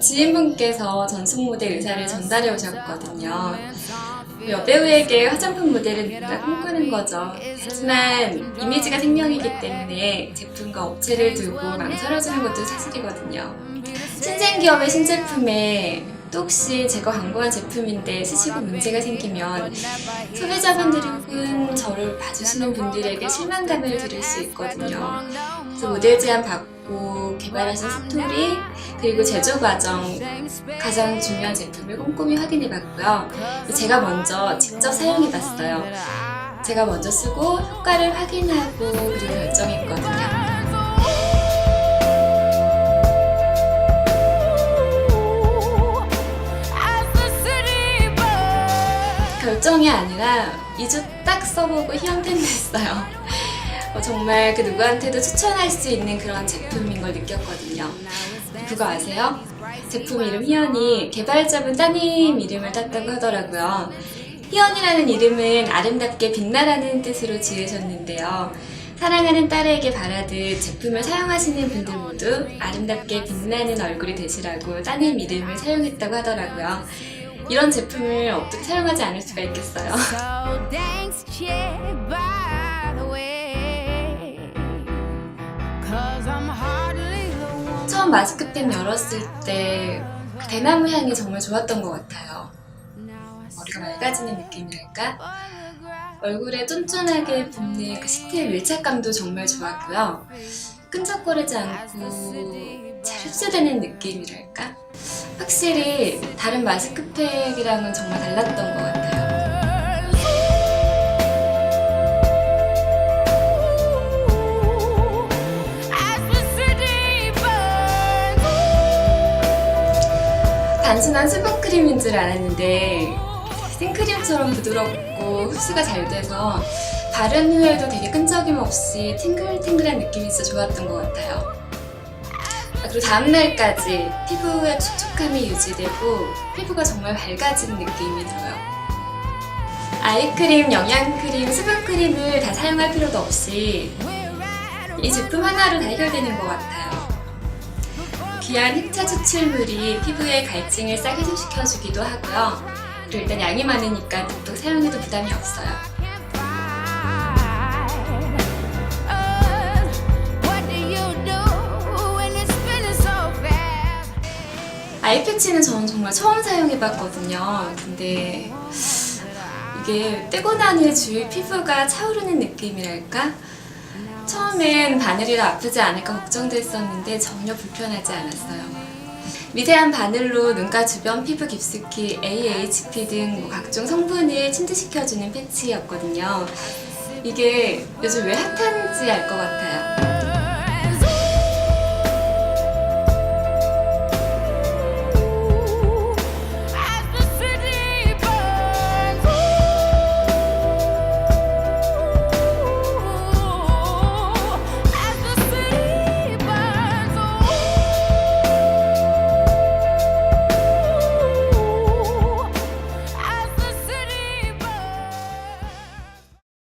지인분께서 전속 모델 의사를 전달해 오셨거든요. 여배우에게 화장품 모델을 누구나 꿈꾸는 거죠. 하지만 이미지가 생명이기 때문에 제품과 업체를 두고 망설여지는 것도 사실이거든요. 신생 기업의 신제품에 또 혹시 제가 광고한 제품인데 쓰시고 문제가 생기면 소비자분들이 혹은 저를 봐주시는 분들에게 실망감을 드릴 수 있거든요. 그래서 모델 제안 받고 개발하신 스토리 그리고 제조 과정 가장 중요한 제품을 꼼꼼히 확인해 봤고요. 제가 먼저 직접 사용해 봤어요. 제가 먼저 쓰고 효과를 확인하고 그리고 결정했거든요. 결정이 아니라 2주 딱 써보고 희망템 됐어요. 어, 정말 그 누구한테도 추천할 수 있는 그런 제품인 걸 느꼈거든요. 그거 아세요? 제품 이름 희연이 개발자분 따님 이름을 땄다고 하더라고요. 희연이라는 이름은 아름답게 빛나라는 뜻으로 지으셨는데요. 사랑하는 딸에게 바라듯 제품을 사용하시는 분들 모두 아름답게 빛나는 얼굴이 되시라고 따님 이름을 사용했다고 하더라고요. 이런 제품을 어떻게 사용하지 않을 수가 있겠어요. 처음 마스크팩 열었을 때 그 대나무 향이 정말 좋았던 것 같아요. 머리가 맑아지는 느낌이랄까? 얼굴에 쫀쫀하게 붙는 그 시트의 밀착감도 정말 좋았고요. 끈적거리지 않고 잘 흡수되는 느낌이랄까? 확실히 다른 마스크팩이랑은 정말 달랐던 것 같아요. 단순한 수분크림인 줄 알았는데 생크림처럼 부드럽고 흡수가 잘 돼서 바른 후에도 되게 끈적임 없이 탱글탱글한 느낌이 진짜 좋았던 것 같아요. 아, 그리고 다음날까지 피부의 촉촉함이 유지되고 피부가 정말 밝아진 느낌이 들어요. 아이크림, 영양크림, 수분크림을 다 사용할 필요도 없이 이 제품 하나로 다 해결되는 것 같아요. 귀한 흑차 추출물이 피부에 갈증을 싹 해소시켜주기도 하고요. 그리고 일단 양이 많으니까 뚝뚝 사용해도 부담이 없어요. 아이패치는 저는 정말 처음 사용해봤거든요. 근데 이게 떼고 난 후에 주위 피부가 차오르는 느낌이랄까? 처음엔 바늘이라 아프지 않을까 걱정도 했었는데 전혀 불편하지 않았어요. 미세한 바늘로 눈가 주변 피부 깊숙이 AHP 등 뭐 각종 성분을 침투시켜주는 패치였거든요. 이게 요즘 왜 핫한지 알 것 같아요.